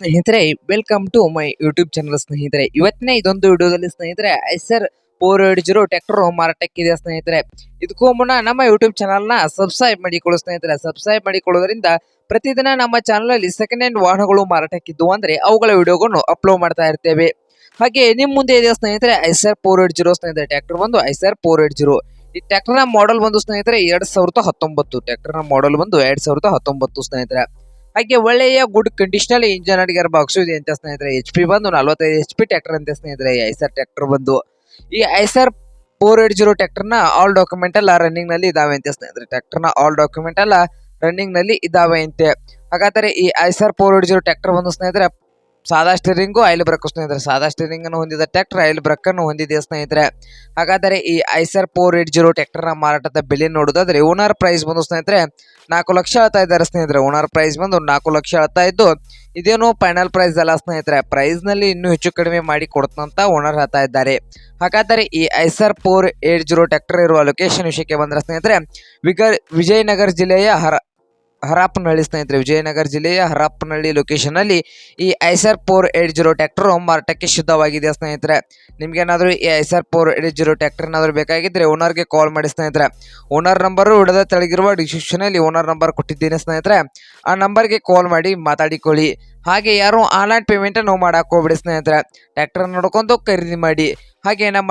ಸ್ನೇಹಿತರೆ welcome to my YouTube channel ಸ್ನೇಹಿತರೆ. ಇವತ್ತಿನ ಇದೊಂದು ವಿಡಿಯೋದಲ್ಲಿ ಸ್ನೇಹಿತರೆ Eicher four eight zero tractor ಮಾರಾಟಕ್ಕಿದೆ ಸ್ನೇಹಿತರೆ? ಇದಕ್ಕೂ ಮುನ್ನ ನಮ್ಮ ಯೂಟ್ಯೂಬ್ ಚಾನಲ್ನ ಸಬ್ಸ್ಕ್ರೈಬ್ ಮಾಡಿಕೊಳ್ಳೋ ಸ್ನೇಹಿತರೆ. ಸಬ್ಸ್ಕ್ರೈಬ್ ಮಾಡಿಕೊಳ್ಳೋದ್ರಿಂದ ಪ್ರತಿದಿನ ನಮ್ಮ ಚಾನಲ್ ಅಲ್ಲಿ ಸೆಕೆಂಡ್ ಹ್ಯಾಂಡ್ ವಾಹನಗಳು ಮಾರಾಟಕ್ಕಿದ್ದು ಅಂದ್ರೆ ಅವುಗಳ ವಿಡಿಯೋಗಳನ್ನು ಅಪ್ಲೋಡ್ ಮಾಡ್ತಾ ಇರ್ತೇವೆ. ಹಾಗೆ ನಿಮ್ಮ ಮುಂದೆ ಇದೆ ಸ್ನೇಹಿತರೆ ಐಸರ್ ಫೋರ್ ಏಟ್ ಜೀರೋ ಸ್ನೇಹಿತರೆ ಟ್ರ್ಯಾಕ್ಟರ್ ಬಂದು ಐಸರ್ ಫೋರ್ ಏಟ್ ಜೀರೋ ಈ ಟ್ರ್ಯಾಕ್ಟರ್ನ ಮಾಡೆಲ್ ಬಂದು ಸ್ನೇಹಿತರೆ, ಎರಡ್ ಸಾವಿರದ ಹತ್ತೊಂಬತ್ತು. ಟ್ರ್ಯಾಕ್ಟರ್ನ ಮಾಡೆಲ್ ಬಂದು ಎರಡ್ ಸಾವಿರದ ಹತ್ತೊಂಬತ್ತು ಸ್ನೇಹಿತರೆ. ಹಾಗೆ ಒಳ್ಳೆಯ ಗುಡ್ ಕಂಡೀಷನಲ್ ಇಂಜನ್ ಅಡಿಗೆ ಬಾಕ್ಸ್ ಇದೆ ಅಂತ ಸ್ನೇಹಿತರೆ ಎಚ್ ಪಿ ಬಂದು ನಲವತ್ತೈದು ಎಚ್ ಪಿ ಟ್ರ್ಯಾಕ್ಟರ್ ಅಂತ ಸ್ನೇಹಿತರೆ ಐಸರ್ ಟ್ರ್ಯಾಕ್ಟರ್ ಬಂದು. ಈ ಐಸರ್ ಫೋರ್ ಏಟ್ ಜೀರೋ ಟ್ರ್ಯಾಕ್ಟರ್ನ ಆಲ್ ಡಾಕ್ಯುಮೆಂಟ್ ಎಲ್ಲ ರನ್ನಿಂಗ್ನಲ್ಲಿ ಇದಾವೆ ಅಂತ ಸ್ನೇಹಿತರೆ ಟ್ರ್ಯಾಕ್ಟರ್ನ ಆಲ್ ಡಾಕ್ಯುಮೆಂಟ್ ಎಲ್ಲ ರನ್ನಿಂಗ್ನಲ್ಲಿ ಇದಾವೆ ಅಂತೆ. ಹಾಗಾದರೆ ಈ Eicher four eight zero tractor ಬಂದು ಸ್ನೇಹಿತರೆ ಸಾದಾ ಸ್ಟೀರಿಂಗು ಆಯಿಲ್ ಬ್ರೇಕ್ ಸ್ನೇಹಿತರೆ. ಸಾದಾ ಸ್ಟೀರಿಂಗ್ ಅನ್ನು ಹೊಂದಿದ ಟ್ರ್ಯಾಕ್ಟರ್ ಆಯಿಲ್ ಬ್ರೇಕ್ ಅನ್ನು ಹೊಂದಿದೆ ಸ್ನೇಹಿತರೆ? ಹಾಗಾದರೆ ಈ Eicher four eight zero tractor ಮಾರಾಟದ ಬೆಲೆ ನೋಡೋದಾದ್ರೆ ಓನರ್ ಪ್ರೈಸ್ ಬಂದು ಸ್ನೇಹಿತರೆ, ನಾಲ್ಕು ಲಕ್ಷ ಹೇಳ್ತಾ ಇದ್ದಾರೆ ಸ್ನೇಹಿತರೆ. ಓನರ್ ಪ್ರೈಸ್ ಬಂದು ನಾಲ್ಕು ಲಕ್ಷ ಹೇಳ್ತಾ ಇದ್ದು, ಇದೇನು ಫೈನಲ್ ಪ್ರೈಸ್ ಅಲ್ಲ ಸ್ನೇಹಿತರೆ. ಪ್ರೈಸ್ನಲ್ಲಿ ಇನ್ನೂ ಹೆಚ್ಚು ಕಡಿಮೆ ಮಾಡಿ ಕೊಡ್ತಂತ ಓನರ್ ಹೇಳ್ತಾ ಇದ್ದಾರೆ. ಹಾಗಾದರೆ ಈ Eicher four eight zero tractor ಇರುವ ಲೊಕೇಶನ್ ವಿಷಯಕ್ಕೆ ಬಂದ್ರೆ ಸ್ನೇಹಿತರೆ ವಿಗರ್ ವಿಜಯನಗರ ಜಿಲ್ಲೆಯ ಹರ ಹರಪನಹಳ್ಳಿ ಸ್ನೇಹಿತರೆ, ವಿಜಯನಗರ ಜಿಲ್ಲೆಯ ಹರಪನಹಳ್ಳಿ ಲೊಕೇಶನ್ ಅಲ್ಲಿ ಈ Eicher four eight zero tractor ಮಾರಾಟಕ್ಕೆ ಶುದ್ಧವಾಗಿದೆ ಸ್ನೇಹಿತರೆ. ನಿಮ್ಗೇನಾದ್ರೂ ಈ Eicher four eight zero tractor ಏನಾದ್ರು ಬೇಕಾಗಿದ್ರೆ ಓನರ್ಗೆ ಕಾಲ್ ಮಾಡಿ ಸ್ನೇಹಿತರೆ. ಓನರ್ ನಂಬರು ಹಿಡಿದ ತೆಳಗಿರುವ ಡಿಸ್ಕ್ರಿಪ್ಷನ್ ಅಲ್ಲಿ ಓನರ್ ನಂಬರ್ ಕೊಟ್ಟಿದ್ದೇನೆ ಸ್ನೇಹಿತರೆ. ಆ ನಂಬರ್ಗೆ ಕಾಲ್ ಮಾಡಿ ಮಾತಾಡಿಕೊಳ್ಳಿ. ಹಾಗೆ ಯಾರು ಆನ್ಲೈನ್ ಪೇಮೆಂಟ್ ಅನ್ನು ಮಾಡಾಕೋಬಿಡಿ ಸ್ನೇಹಿತರೆ. ಟ್ರ್ಯಾಕ್ಟರ್ ನೋಡ್ಕೊಂಡು ಖರೀದಿ ಮಾಡಿ. ಹಾಗೆ ನಮ್ಮ